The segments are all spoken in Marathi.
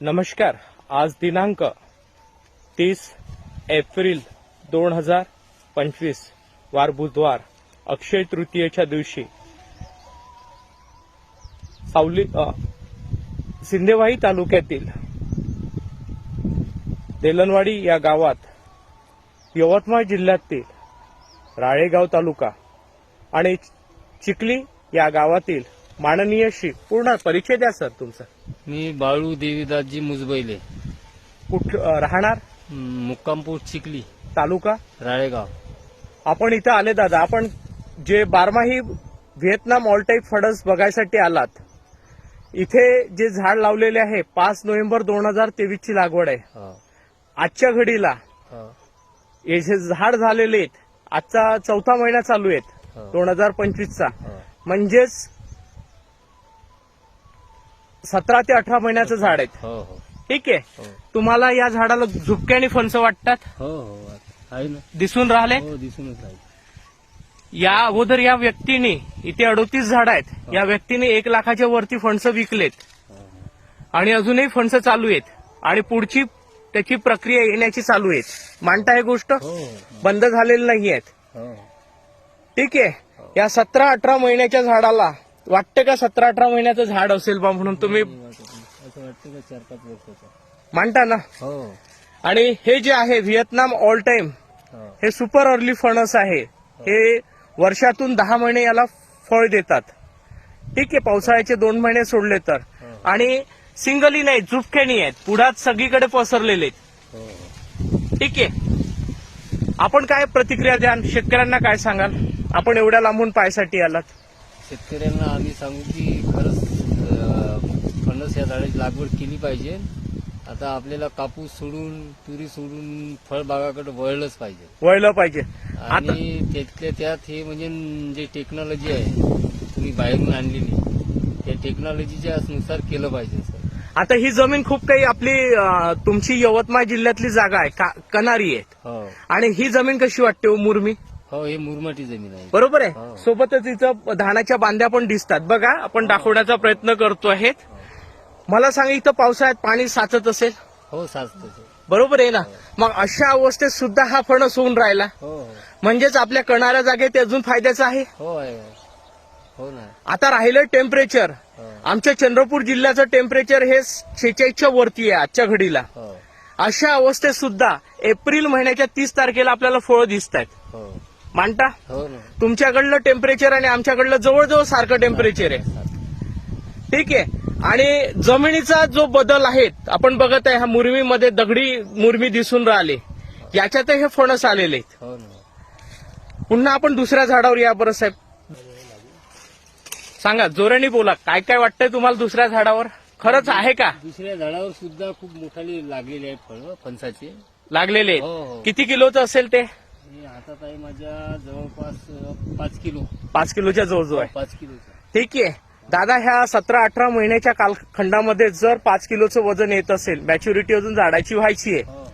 नमस्कार. आज दिनांक तीस एप्रिल दोन हजार पंचवीस वार बुधवार अक्षय तृतीयेच्या दिवशी. सावली सिंदेवाही तालुक्यातील देलनवाडी या गावात यवतमाळ जिल्ह्यातील राळेगाव तालुका आणि चिखली या गावातील माननीय श्री पूर्ण परिचय द्या सर तुमचा. मी बाळू देवीदासजी मुजबैले. कुठ अ, राहणार? मुक्कामपूर चिखली तालुका? राळेगाव. आपण इथं आले दादा आपण जे बारमाही व्हिएतनाम ऑल टाईप फडस बघायसाठी आलात इथे जे झाड लावलेले आहे पाच नोव्हेंबर दोन हजार तेवीस ची लागवड आहे. हो, आजच्या घडीला हो, हे जे झाड झालेले आहेत आजचा चौथा महिना चालू आहेत हो, दोन हजार पंचवीसचा. हो. म्हणजेच सतरा ते अठरा महिन्याचं झाड आहे हो हो. ठीक आहे? हो. तुम्हाला या झाडाला झुपके आणि फणस वाटतात? हो हो आहे ना? दिसून राहिले? हो दिसूनच या अगोदर या व्यक्तीने इथे अडोतीस झाड आहेत. या व्यक्तीने एक लाखाच्या वरती फणस विकलेत. हो, हो. आणि अजूनही फणस चालू आहेत. आणि पुढची त्याची प्रक्रिया येण्याची चालू आहे मांडता हे गोष्ट? हो बंद झालेली नाही आहेत हो. ठीक आहे? या सतरा अठरा महिन्याच्या झाडाला वाटतं का सतरा अठरा महिन्याचं झाड असेल बा म्हणून तुम्ही? असं वाटतं. का चार पाच वर्षाचा? मांडता ना? हो. आणि हे जे आहे व्हिएतनाम ऑल टाइम हो. हे सुपर अर्ली फणस आहे. हे. वर्षातून दहा महिने याला फळ देतात. ठीक आहे पावसाळ्याचे दोन महिने सोडले तर. आणि सिंगली नाही झुपक्यानी आहेत. पुढात सगळीकडे पसरलेले आहेत. हो हो. ठीक आहे. आपण काय प्रतिक्रिया द्याल? शेतकऱ्यांना काय सांगाल? आपण एवढ्या लांबून पायसाठी आलात. शेतकऱ्यांना आम्ही सांगू की खरंच फणस या झाडाची लागवड केली पाहिजे. आता आपल्याला कापूस सोडून तुरी सोडून फळबागाकडे वळलंच पाहिजे. वळलं पाहिजे. आणि त्यातल्या त्यात हे म्हणजे जे टेक्नॉलॉजी आहे तुम्ही बाहेरून आणलेली त्या टेक्नॉलॉजीच्या नुसार केलं पाहिजे सर. आता ही जमीन खूप काही आपली अं, तुमची यवतमाळ जिल्ह्यातली जागा आहे का- कनारी आहे. हो. आणि ही जमीन कशी वाटते हो मुरमी? हो हे मुरमाटी जमीन आहे. बरोबर आहे? हो. सोबतच इथं धानाच्या बांध्या पण दिसतात. बघा आपण दाखवण्याचा प्रयत्न करतो आहेत. मला सांगा इथं पावसाळ्यात पाणी साचत असेल? हो साचतं. बरोबर आहे ना? मग अशा अवस्थेत सुद्धा हा फणस होऊन राहिला. हो हो. म्हणजेच आपल्या कणाऱ्या जागेत ते अजून फायद्याचं आहे? हो आहे आहे. हो ना. आता राहिलं टेम्परेचर. हो. आमच्या चंद्रपूर जिल्ह्याचं टेम्परेचर हे शेहेचाळीसच्या वरती आहे आजच्या घडीला. हो. अशा अवस्थेत सुद्धा एप्रिल महिन्याच्या तीस तारखेला आपल्याला फळं दिसत आहेत हो. मांडता? हो ना. तुमच्याकडलं टेम्परेचर आणि आमच्याकडलं जवळजवळ सारखं टेम्परेचर आहे. ठीक आहे. आणि जमिनीचा जो बदल आहे आपण बघत आहे ह्या मुरमीमध्ये दगडी मुरमी दिसून राहिले. याच्यात हे फणस आलेले आहेत. हो ना. पुन्हा आपण दुसऱ्या झाडावर या बरं साहेब. सांगा जोराने बोला काय काय वाटतंय तुम्हाला दुसऱ्या झाडावर? खरंच आहे का? दुसऱ्या झाडावर सुद्धा खूप मोठाली लागलेली आहेत फळं फणसाची. लागलेले हो हो. किती किलोचं असेल ते? हे हातात आहे माझ्या जवळपास अं, पाच किलो. पाच किलोच्या जवळजवळ आहे. पाच किलोचा. ठीक आहे. दादा ह्या सतरा अठरा महिन्याच्या कालखंडामध्ये जर पाच किलोचं वजन येत असेल मॅच्युरिटी अजून झाडाची व्हायची आहे. हो.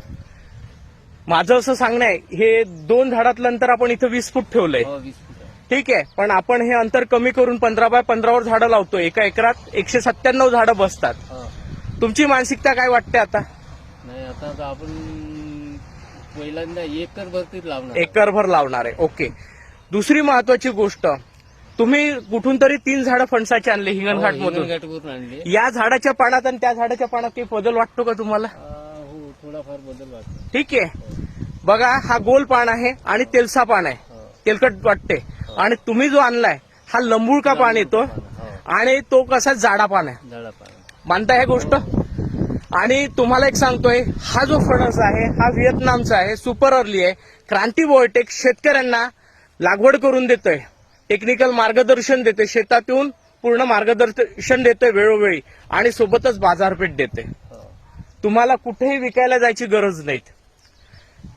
माझं असं सांगणं आहे हे दोन झाडातलं अंतर आपण इथं वीस फूट ठेवलंय. हो वीस फूट आहे. ठीक आहे पण आपण हे अंतर कमी करून पंधरा बाय पंधरावर झाडं लावतो एका एकरात एकशे सत्त्याण्णव झाडं बसतात. हो. तुमची मानसिकता काय वाटते आता? नाही आता आता आपण पहिल्यांदा एकर भरतीच लावणार. एकरभर लावणार आहे. ओके. दुसरी महत्वाची गोष्ट तुम्ही कुठून तरी तीन झाडं फणसाचे आणले हिंगणघाट मधून. हिंगणघाटवरून आणले. या झाडाच्या पानात आणि त्या झाडाच्या पानात काही बदल वाटतो का तुम्हाला? हो थोडाफार बदल वाटतो. ठीक आहे. बघा हा गोल पान आहे आणि तेलसा पान आहे. हो. तेलकट वाटते. आणि तुम्ही जो आणलाय हा लंबुळका पान येतो हो. आणि तो कसा जाडा पान आहे? झाडा पान. मानता हे गोष्ट? आणि तुम्हाला एक सांगतोय हा जो फणस आहे हा व्हिएतनामचा आहे सुपर अर्ली आहे. क्रांती बायोटेक शेतकऱ्यांना लागवड करून देतोय. टेक्निकल मार्गदर्शन देते शेतात येऊन पूर्ण मार्गदर्शन देते वेळोवेळी. आणि सोबतच बाजारपेठ देते तुम्हाला कुठेही विकायला जायची गरज नाही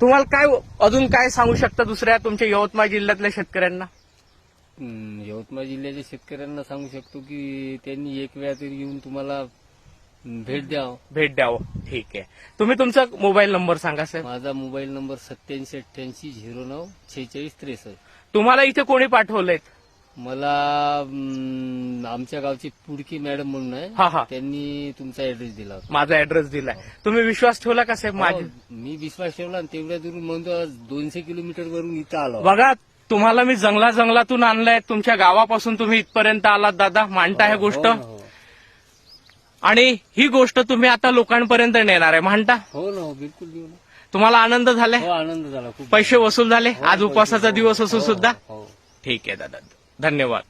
तुम्हाला काय अजून काय सांगू शकता दुसऱ्या तुमच्या यवतमाळ जिल्ह्यातल्या शेतकऱ्यांना? यवतमाळ जिल्ह्याच्या शेतकऱ्यांना सांगू शकतो की त्यांनी एक वेळा तरी येऊन तुम्हाला भेट द्यावं. भेट द्यावं. ठीक आहे. तुम्ही तुमचा मोबाईल नंबर सांगा साहेब माझा मोबाईल नंबर सत्याऐंशी अठ्ठ्याऐंशी झिरो नऊ छेचाळीस त्रेसष्ट. तुम्हाला इथे कोणी पाठवलंय? मला अं, आमच्या गावची पुडकी मॅडम म्हणून हा, आहे. हा. त्यांनी तुमचा ऍड्रेस दिला होता. माझा ऍड्रेस दिलाय तुम्ही विश्वास ठेवला का साहेब माझ्या हो, मी विश्वास ठेवला आणि तेवढ्या दूरून म्हणतो दोनशे किलोमीटर वरून इथं आलो. बघा तुम्हाला मी जंगला जंगलातून आणलंय. तुमच्या गावापासून तुम्ही इथपर्यंत आलात दादा. मांडता हे गोष्ट? हो ना, हो. आणि ही गोष्ट तुम्ही आता लोकांपर्यंत नेणार आहे. म्हणता? हो ना हो बिलकुल देऊ ना. तुम्हाला आनंद झालाय? हो आनंद झाला खूप पैसे वसूल झाले? आज हो, उपवासाचा हो, दिवस असून सुद्धा? हो. ठीक आहे दादा. धन्यवाद.